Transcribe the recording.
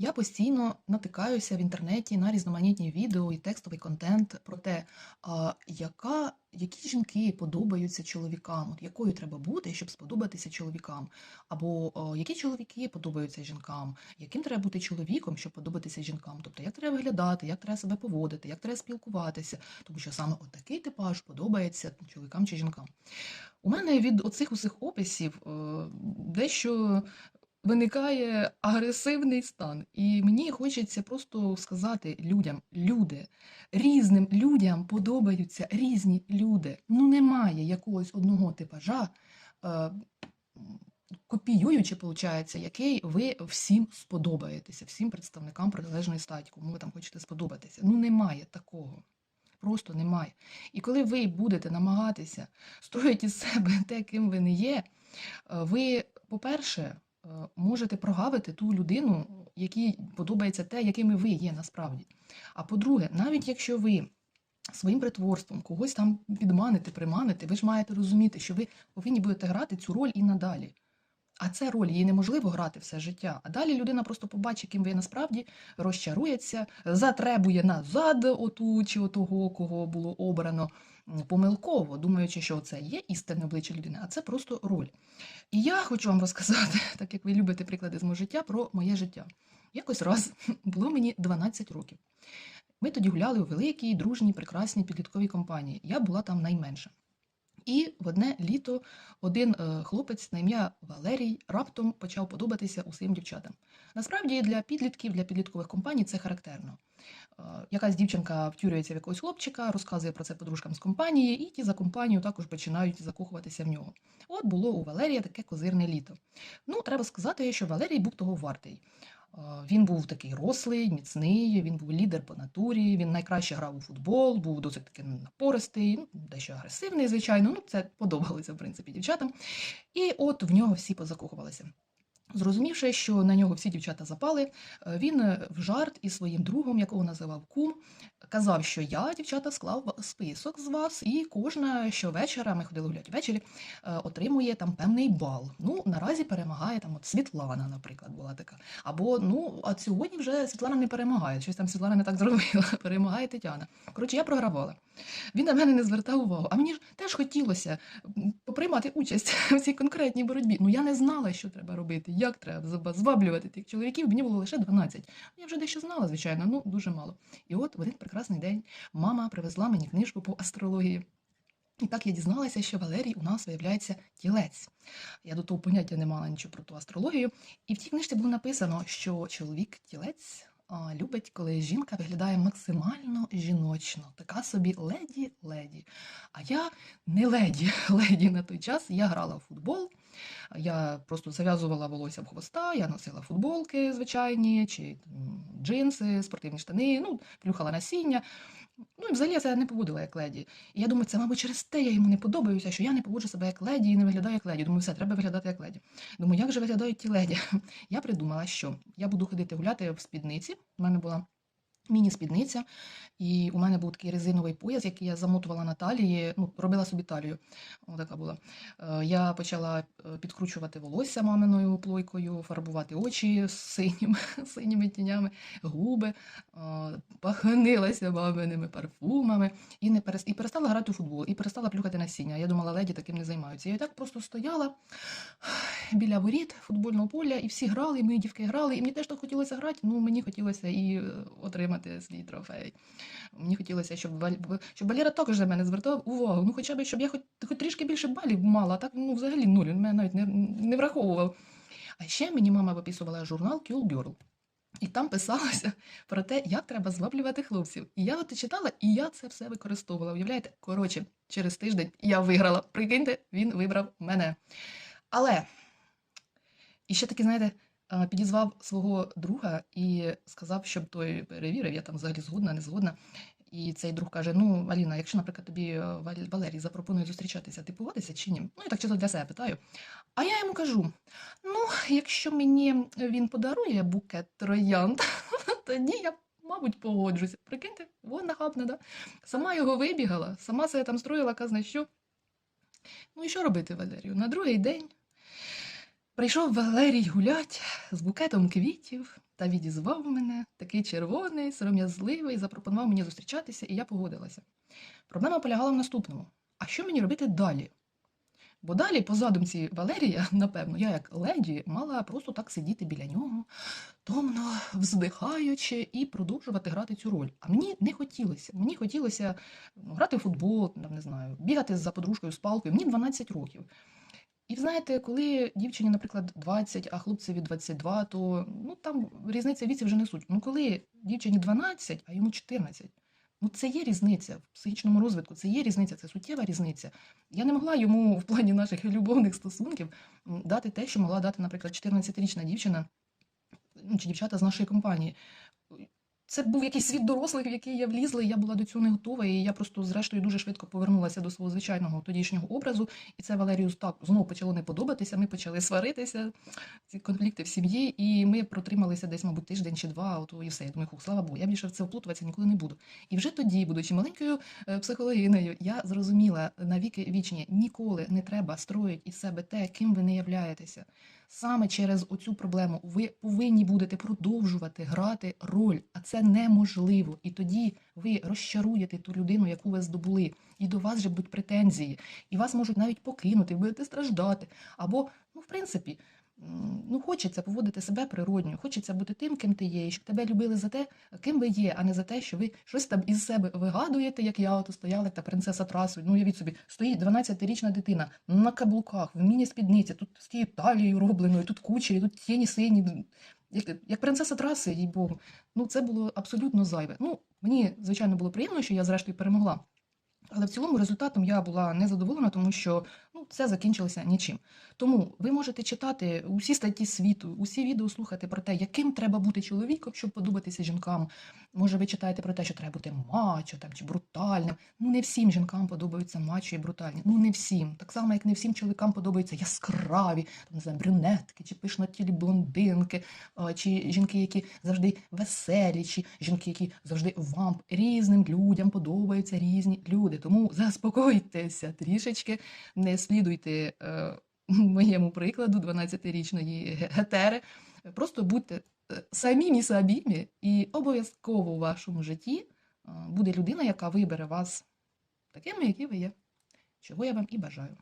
Я постійно натикаюся в інтернеті на різноманітні відео і текстовий контент про те, яка, які жінки подобаються чоловікам, от якою треба бути, щоб сподобатися чоловікам, або які чоловіки подобаються жінкам, яким треба бути чоловіком, щоб подобатися жінкам. Тобто, як треба виглядати, як треба себе поводити, як треба спілкуватися, тому що саме от такий типаж подобається чоловікам чи жінкам. У мене від оцих усіх описів е, дещо виникає агресивний стан. І мені хочеться просто сказати людям: люди, різним людям подобаються різні люди. Ну, немає якогось одного типажа. е, Копіюючи, виходить, який ви всім сподобаєтеся, всім представникам протилежної статі, кому ви там хочете сподобатися. Ну, немає такого. Просто немає. І коли ви будете намагатися строїти себе те, ким ви не є, е, ви, по-перше, можете прогавити ту людину, якій подобається те, якими ви є насправді. А по-друге, навіть якщо ви своїм притворством когось там підманите, приманите, ви ж маєте розуміти, що ви повинні будете грати цю роль і надалі. А це роль її неможливо грати все життя. А далі людина просто побачить, ким ви насправді, розчарується, затребує назад оту чи отого, кого було обрано помилково, думаючи, що це є істинне обличчя людини, а це просто роль. І я хочу вам розказати, так як ви любите приклади з мого життя, про моє життя. Якось раз було мені 12 років. Ми тоді гуляли у великій, дружній, прекрасній підлітковій компанії. Я була там найменша. І в одне літо один е, хлопець на ім'я Валерій раптом почав подобатися усім дівчатам. Насправді для підлітків, для підліткових компаній це характерно. Е, якась дівчинка втюрюється в якогось хлопчика, розказує про це подружкам з компанії, і ті за компанію також починають закохуватися в нього. От було у Валерія таке козирне літо. Ну, треба сказати, що Валерій був того вартий. Він був такий рослий, міцний, він був лідер по натурі, він найкраще грав у футбол, був досить таки напористий, ну, дещо агресивний, звичайно. Ну, це подобалося, в принципі, дівчатам. І от в нього всі позакохувалися. Зрозумівши, що на нього всі дівчата запали, е, він е, в жарт із своїм другом, якого називав кум, казав, що я, дівчата, склав список з вас, і кожна щовечора, ми ходили гуляти ввечері, е, отримує там певний бал. Ну, наразі перемагає там от Світлана, наприклад, була така. Або ну, а сьогодні вже Світлана не перемагає, щось там Світлана не так зробила, перемагає Тетяна. Коротше, я програвала. Він на мене не звертав увагу. А мені ж теж хотілося приймати участь в цій конкретній боротьбі. Ну я не знала, що треба робити, як треба зваблювати тих чоловіків. Мені було лише 12. Я вже дещо знала, звичайно, ну дуже мало. І от в один прекрасний день мама привезла мені книжку по астрології. І так я дізналася, що Валерій у нас виявляється тілець. Я до того поняття не мала нічого про ту астрологію. І в тій книжці було написано, що чоловік тілець любить, коли жінка виглядає максимально жіночно, така собі леді-леді. А я не леді, леді на той час. Я грала в футбол. Я просто зав'язувала волосся в хвоста, я носила футболки звичайні, чи джинси, спортивні штани, ну, плюхала насіння. Ну і взагалі я себе не поводила як леді. І я думаю, це, мабуть, через те я йому не подобаюся, що я не поводжу себе як леді і не виглядаю як леді. Думаю, все, треба виглядати як леді. Думаю, як же виглядають ті леді? Я придумала, що я буду ходити гуляти в спідниці. У мене була міні-спідниця, і у мене був такий резиновий пояс, який я замотувала на талії, ну, робила собі талію. Отака була. Е, Я почала е, підкручувати волосся маминою плойкою, фарбувати очі синім, синіми тінями, губи, е, паханилася маминими парфумами і, не перес... і перестала грати у футбол, і перестала плюхати насіння. Я думала, леді таким не займаються. Я так просто стояла біля воріт футбольного поля, і всі грали, і мої дівки грали, і мені теж так хотілося грати, ну мені хотілося і е, отримати свій трофей. Мені хотілося, щоб, щоб Валера також на мене звертав увагу. Ну, хоча б, щоб я хоч, хоч трішки більше балів мала, а так ну, взагалі нуль, він мене навіть не, не враховував. А ще мені мама виписувала журнал Cule Girl. І там писалося про те, як треба зваблювати хлопців. І я от читала, і я це все використовувала. Уявляєте? Коротше, через тиждень я виграла. Прикиньте, він вибрав мене. Але і ще таки, знаєте, підізвав свого друга і сказав, щоб той перевірив, я там взагалі згодна, не згодна. І цей друг каже: Ну, Аліна, якщо, наприклад, тобі е, Валерій запропонує зустрічатися, ти погодишся чи ні? Ну, я так чисто для себе питаю. А я йому кажу: ну, якщо мені він подарує букет троянд, тоді я, мабуть, погоджуся. Прикиньте, вон нахабна, да? Сама його вибігала, сама себе там строїла, казна що. Ну і що робити, Валерію? На другий день Прийшов Валерій гулять з букетом квітів та відізвав мене такий червоний, сором'язливий, запропонував мені зустрічатися, і я погодилася. Проблема полягала в наступному: а що мені робити далі? Бо далі, по задумці Валерія, напевно, я як леді мала просто так сидіти біля нього, томно вздихаючи, і продовжувати грати цю роль. А мені не хотілося. Мені хотілося грати в футбол, не знаю, бігати за подружкою з палкою. Мені 12 років. І знаєте, коли дівчині, наприклад, 20, а хлопцеві 22, то ну там різниця віці вже не суть. Ну коли дівчині 12, а йому 14, ну це є різниця в психічному розвитку, це є різниця, це суттєва різниця. Я не могла йому в плані наших любовних стосунків дати те, що могла дати, наприклад, 14-річна дівчина ну, чи дівчата з нашої компанії. Це був якийсь світ дорослих, в який я влізла, і я була до цього не готова. І я просто, зрештою, дуже швидко повернулася до свого звичайного тодішнього образу. І це Валерію так знову почало не подобатися. Ми почали сваритися, ці конфлікти в сім'ї, і ми протрималися десь, мабуть, тиждень чи два. Ото і все. Я думаю, хух, слава Богу, я більше в це вплутуватися ніколи не буду. І вже тоді, будучи маленькою е, психологинею, я зрозуміла навіки вічні, ніколи не треба строїти із себе те, ким ви не являєтеся. Саме через оцю проблему ви повинні будете продовжувати грати роль, а це неможливо. І тоді ви розчаруєте ту людину, яку ви здобули, і до вас же будуть претензії, і вас можуть навіть покинути, будете страждати. Або, ну, в принципі, ну, хочеться поводити себе природньо, хочеться бути тим, ким ти є, і щоб тебе любили за те, ким ви є, а не за те, що ви щось там із себе вигадуєте, як я ото стояла, та принцеса трасу. Ну, уявіть собі, стоїть 12-річна дитина на каблуках, в міні-спідниці, тут з тією талією робленою, тут кучері, тут тіні сині. Як, як принцеса траси, їй Богу. Ну, це було абсолютно зайве. Ну, мені, звичайно, було приємно, що я зрештою перемогла. Але в цілому результатом я була незадоволена, тому що ну, це закінчилося нічим. Тому ви можете читати усі статті світу, усі відео слухати про те, яким треба бути чоловіком, щоб подобатися жінкам. Може, ви читаєте про те, що треба бути мачо там, чи брутальним. Ну, не всім жінкам подобаються мачо і брутальні. Ну, не всім. Так само, як не всім чоловікам подобаються яскраві, там, не знаю, брюнетки, чи пишнотілі блондинки, чи жінки, які завжди веселі, чи жінки, які завжди вам різним людям подобаються різні люди. Тому заспокойтеся трішечки, не слідуйте е, моєму прикладу 12-річної гетери. Просто будьте самі самімі собімі, і обов'язково у вашому житті е, буде людина, яка вибере вас такими, які ви є. Чого я вам і бажаю.